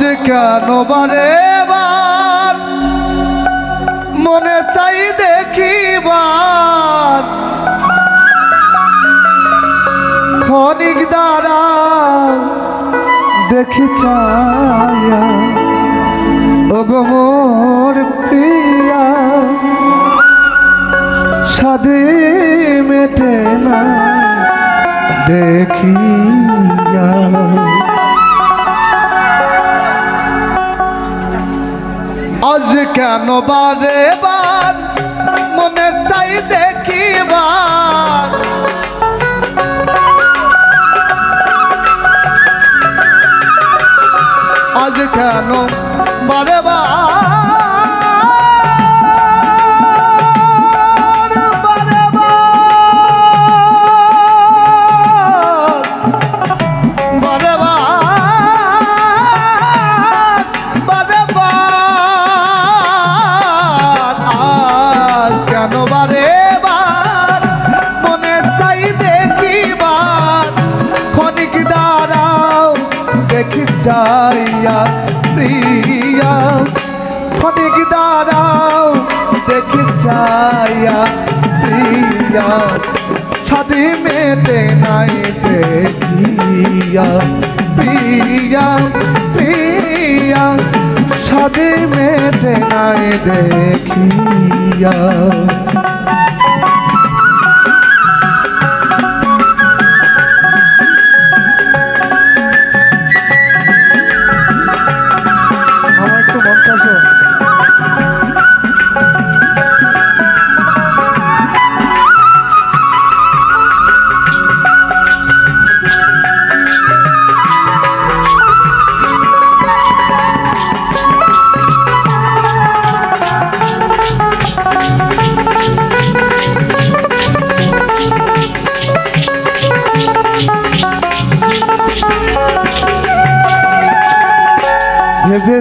কেন বারে বার? মনে চাই দেখিবার ক্ষণিক দ্বারা দেখি চায়া মোর প্রিয়া সাদে মেটে না। দেখিয়া আজ কেন বারে বার? মনে চাই দেখিবার আজ কেন দেখি যাইয়া প্রিয়া ক্ষণিক দাঁড়াও, দেখি যাইয়া প্রিয়া। ছাদি মেটে নাই দেখিয়া, প্রিয়া প্রিয়া। ছাদি মেটে নাই দেখিয়া।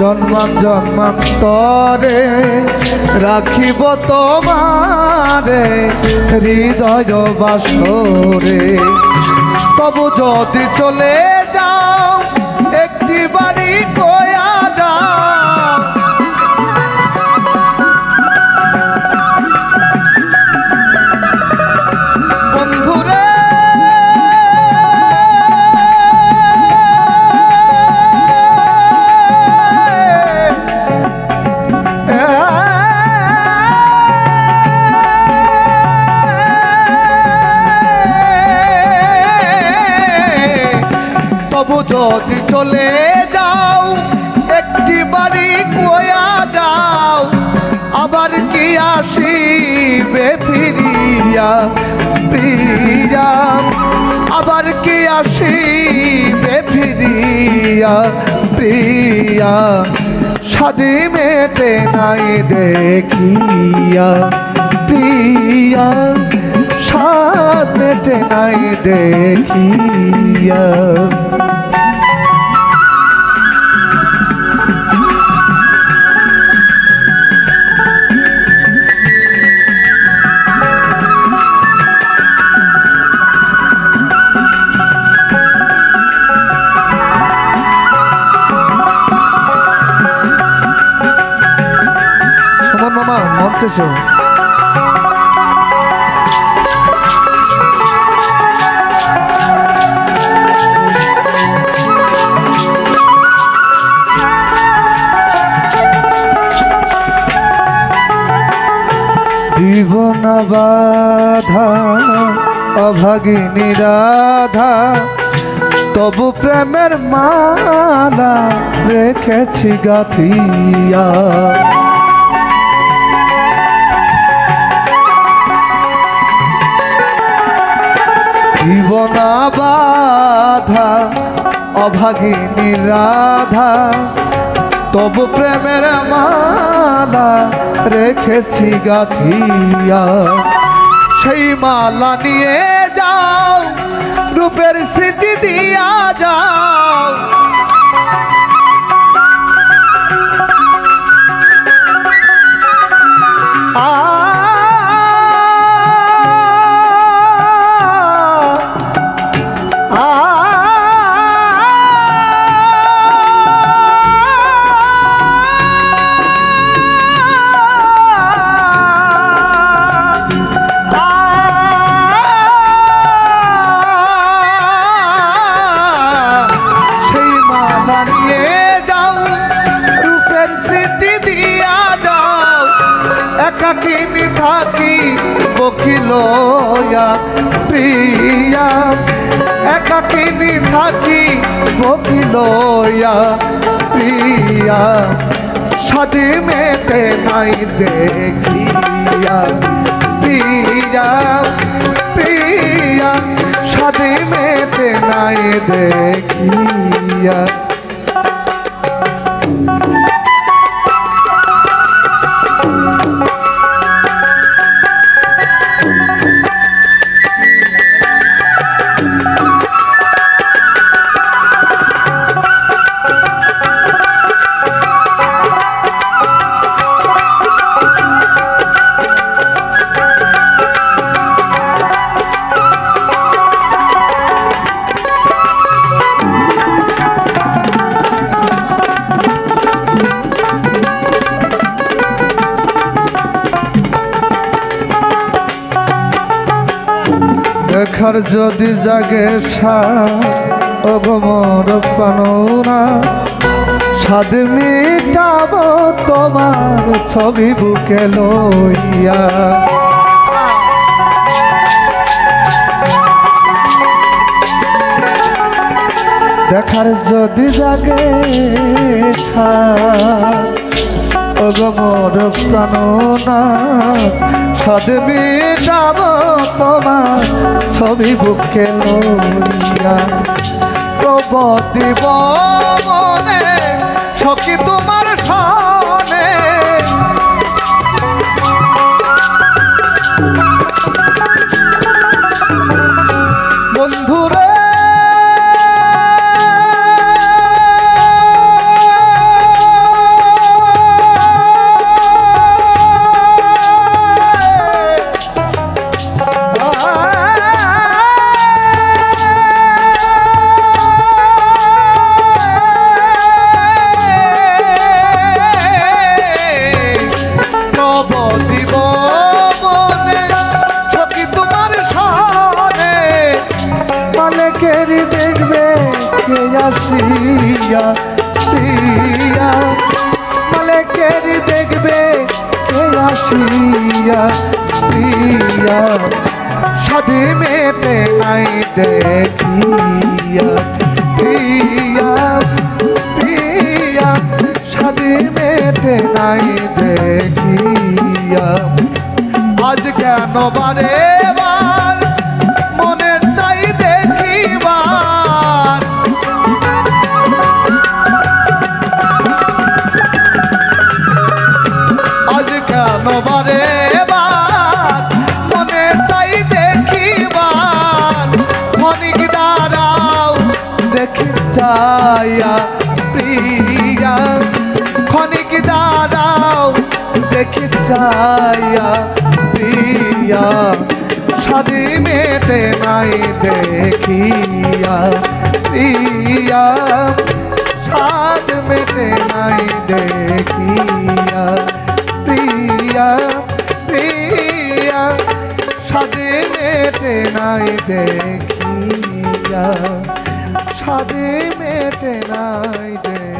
জন্মান জন্মান্তরে রাখিব তোমারে হৃদয় বাসরে। তবু যদি চলে যাও একটি বাড়ি কয়া যদি চলে যাও, একটি বাড়ি কোয়া যাও, আবার কি আসিবে ফিরিয়া প্রিয়া আবার কি আসিবে ফিরিয়া প্রিয়া সাদি মেটে নাই দেখিয়া প্রিয়া সাদ মেটে নাই দেখিয়া। এসো জীবন বাধা অভাগিনী রাধা তবু প্রেমের মালা রেখেছি গাথিয়া। জীবনা বাধা, অভাগিনী রাধা, তবু প্রেমের মালা রেখেছি গাথিয়া। সেই মালা নিয়ে যাও, রূপের স্মৃতি দিয়া যাও। বকিল প্রিয়া একাকিনী থাকি বকিল প্রিয়া। সাদে মেতে নাই দেখিয়া প্রিয়া প্রিয়া। সাদে মেতে নাই দেখিয়া দেখার যদি জাগে অগমর প্রাণনা। সাদ মিটাব তোমার ছবি বুকে লইয়া। দেখার যদি জাগে অগমর প্রাণনা। সাদে মিটাব তোমার ছবি বুকে লইয়া প্রবদিব মনে সখী আসিয়া প্রিয়া মালেকেরি দেখবে কে আসিয়া প্রিয়া সাদে মেটে নাই দেখিয়া প্রিয়া প্রিয়া সাদে মেটে নাই দেখিয়া। আজ কেন বার যাইয়া প্রিয়া, ক্ষণিক দাঁড়াও দেখি যাইয়া প্রিয়া সাদি মেটে নাই দেখিয়া, প্রিয়া সাদ মেটে নাই দেখিয়া, প্রিয়া প্রিয়া সাদে মেটে নাই দেখিয়া। সাদে মেটে নাই দেখিয়া